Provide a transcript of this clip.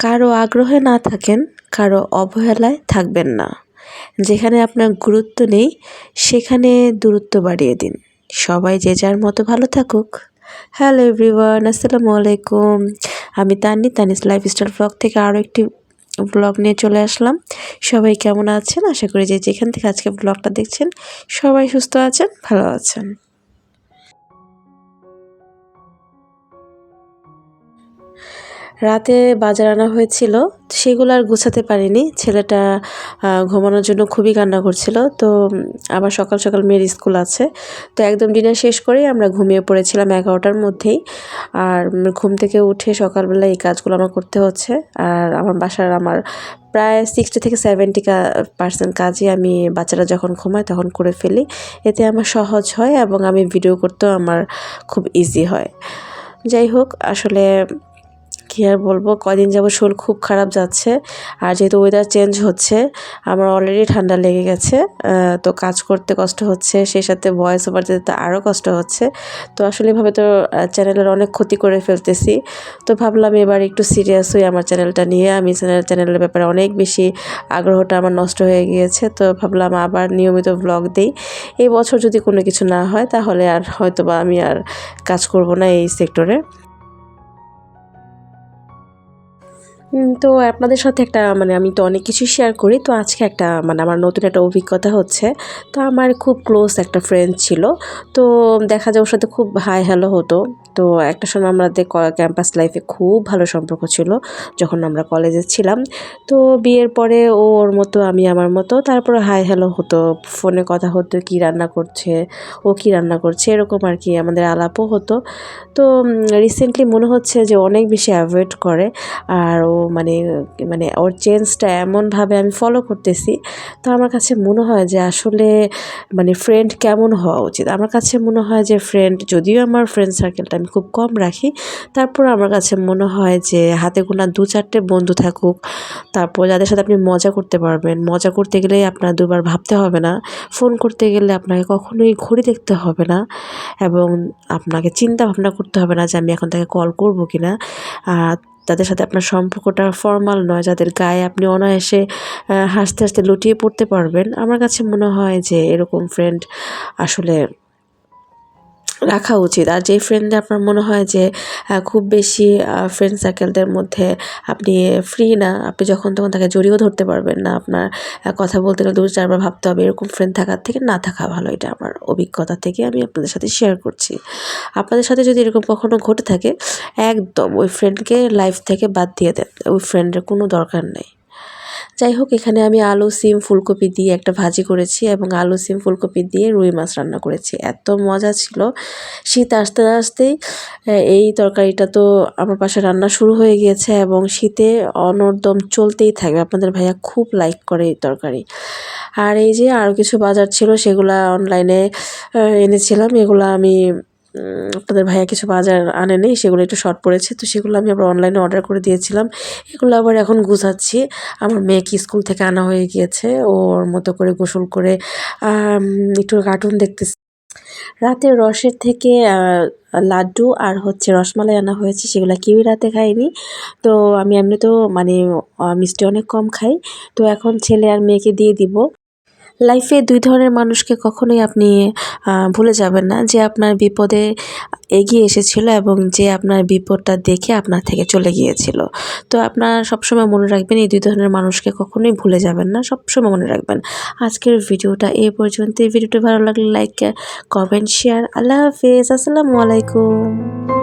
কারও আগ্রহে না থাকেন, কারও অবহেলায় থাকবেন না। যেখানে আপনার গুরুত্ব নেই, সেখানে দূরত্ব বাড়িয়ে দিন। সবাই যে যার মতো ভালো থাকুক। হ্যালো এভরিওয়ান আসসালামু আলাইকুম। আমি তানি তানিস লাইফস্টাইল ব্লগ থেকে আরও একটি ব্লগ নিয়ে চলে আসলাম। সবাই কেমন আছেন? আশা করি যে যেখান থেকে আজকে ব্লগটা দেখছেন, সবাই সুস্থ আছেন, ভালো আছেন। রাতে বাজার আনা হয়েছিল, সেগুলো আর গুছাতে পারিনি। ছেলেটা ঘুমানোর জন্য খুবই কান্না করছিল। তো আবার সকাল সকাল মেয়ের স্কুল আছে। তো একদম ডিনার শেষ করেই আমরা ঘুমিয়ে পড়েছিলাম এগারোটার মধ্যেই। আর ঘুম থেকে উঠে সকালবেলা এই কাজগুলো আমার করতে হচ্ছে। আর আমার বাসার আমার প্রায় সিক্সটি থেকে সেভেন্টি পার্সেন্ট কাজই আমি বাচ্চারা যখন ঘুমায় তখন করে ফেলি। এতে আমার সহজ হয় এবং আমি ভিডিও করতেও আমার খুব ইজি হয়। যাই হোক, আসলে কী আর বলব? কদিন যাব শরীর খুব খারাপ যাচ্ছে আর যেহেতু ওয়েদার চেঞ্জ হচ্ছে, আমার অলরেডি ঠান্ডা লেগে গেছে তো কাজ করতে কষ্ট হচ্ছে, সেই সাথে ভয়েস ওভার দিতে তো আরও কষ্ট হচ্ছে। তো আসলে এভাবে তো চ্যানেলের অনেক ক্ষতি করে ফেলতেছি। তো ভাবলাম এবার একটু সিরিয়াস হই আমার চ্যানেলটা নিয়ে। আমি চ্যানেল চ্যানেলের ব্যাপারে অনেক বেশি আগ্রহটা আমার নষ্ট হয়ে গিয়েছে, তো ভাবলাম আবার নিয়মিত ব্লগ দিই। এই বছর যদি কোনো কিছু না হয়, তাহলে আর হয়তো বা আমি আর কাজ করব না এই সেক্টরে তো আপনাদের সাথে একটা মানে আমি তো অনেক কিছু শেয়ার করি, তো আজকে একটা মানে আমার নতুন একটা অভিজ্ঞতা হচ্ছে। তো আমার খুব ক্লোজ একটা ফ্রেন্ড ছিল, তো দেখা যায় ওর সাথে খুব হাই হ্যালো হতো। তো একটা সময় আমাদের ক্যাম্পাস লাইফে খুব ভালো সম্পর্ক ছিল, যখন আমরা কলেজে ছিলাম। তো বিয়ের পরে ও ওর মতো, আমি আমার মতো, তারপরে হাই হ্যালো হতো ফোনে কথা হতো, কি রান্না করছে, ও কি রান্না করছে, এরকম আর কি আমাদের আলাপও হতো। তো রিসেন্টলি মনে হচ্ছে যে অনেক বেশি অ্যাভয়েড করে, আর ও মানে মানে ওর চেঞ্জটা এমনভাবে আমি ফলো করতেছি। তো আমার কাছে মনে হয় যে আসলে মানে ফ্রেন্ড কেমন হওয়া উচিত? আমার কাছে মনে হয় যে ফ্রেন্ড যদিও আমার ফ্রেন্ড সার্কেলটা আমি খুব কম রাখি। তারপর আমার কাছে মনে হয় যে হাতে গোনা দু চারটে বন্ধু থাকুক, তারপর যাদের সাথে আপনি মজা করতে পারবেন। মজা করতে গেলে আপনার দুবার ভাবতে হবে না। ফোন করতে গেলে আপনাকে কখনোই ঘড়ি দেখতে হবে না এবং আপনাকে চিন্তা ভাবনা করতে হবে না যে আমি এখন তাকে কল করব কি না তাদের সাথে আপনার সম্পর্কটা ফর্মাল নয়, যাদের গায়ে আপনি অনায়াসে হাসতে হাসতে লুটিয়ে পড়তে পারবেন। আমার কাছে মনে হয় যে এরকম ফ্রেন্ড আসলে রাখা উচিত। আর যেই ফ্রেন্ডে আপনার মনে হয় যে খুব বেশি ফ্রেন্ড সার্কেলদের মধ্যে আপনি ফ্রি না, আপনি যখন তখন তাকে জড়িয়েও ধরতে পারবেন না আপনার কথা বলতে গেলে দু চারবার ভাবতে হবে এরকম ফ্রেন্ড থাকার থেকে না থাকা ভালো। এটা আমার অভিজ্ঞতা থেকে আমি আপনাদের সাথে শেয়ার করছি। আপনাদের সাথে যদি এরকম কখনও ঘটে থাকে, একদম ওই ফ্রেন্ডকে লাইফ থেকে বাদ দিয়ে দেন। ওই ফ্রেন্ডের কোনো দরকার নেই। যাই হোক, এখানে আমি আলু, সিম, ফুলকপি দিয়ে একটা ভাজি করেছি এবং আলু, সিম, ফুলকপি দিয়ে রুই মাছ রান্না করেছি। এত মজা ছিল। শীত আসতে আসতেই এই তরকারিটা তো আমার পাশে রান্না শুরু হয়ে গিয়েছে এবং শীতে অনর্দম চলতেই থাকবে। আপনাদের ভাইয়া খুব লাইক করে এই তরকারি। আর এই যে আরও কিছু বাজার ছিল, সেগুলা অনলাইনে এনেছিলাম। এগুলো আমি আপনাদের ভাইয়া কিছু বাজার আনেনি সেগুলো একটু শর্ট পড়েছে, তো সেগুলো আমি আবার অনলাইনে অর্ডার করে দিয়েছিলাম। এগুলো আবার এখন গুছাচ্ছি। আমার মেয়েকে স্কুল থেকে আনা হয়ে গিয়েছে, ওর মতো করে গোসল করে একটু কার্টুন দেখতেছি। রাতে রসের থেকে লাড্ডু আর হচ্ছে রসমালাই আনা হয়েছে, সেগুলো কেউই রাতে খাইনি। তো আমি এমনি তো মানে মিষ্টি অনেক কম খাই। তো এখন ছেলে আর মেয়েকে দিয়ে দিব। লাইফে দুই ধরনের মানুষকে কখনোই আপনি ভুলে যাবেন না যে আপনার বিপদে এগিয়ে এসেছিল এবং যে আপনার বিপদটা দেখে আপনার থেকে চলে গিয়েছিল। তো আপনার সবসময় মনে রাখবেন এই দুই ধরনের মানুষকে কখনোই ভুলে যাবেন না, সবসময় মনে রাখবেন। আজকের ভিডিওটা এ পর্যন্ত এই ভিডিওটা ভালো লাগলে লাইক কমেন্ট শেয়ার আল্লাহ হাফিজ। আসসালামু আলাইকুম।